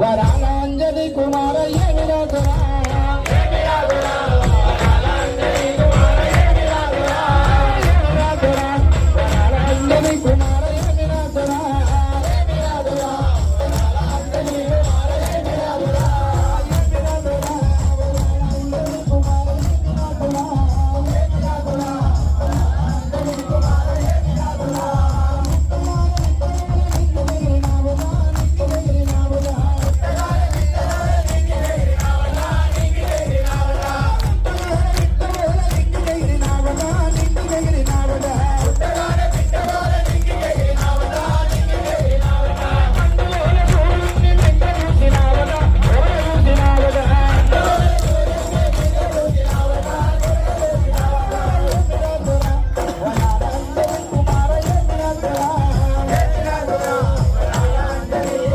వరాలాంజలి Kumaraiah.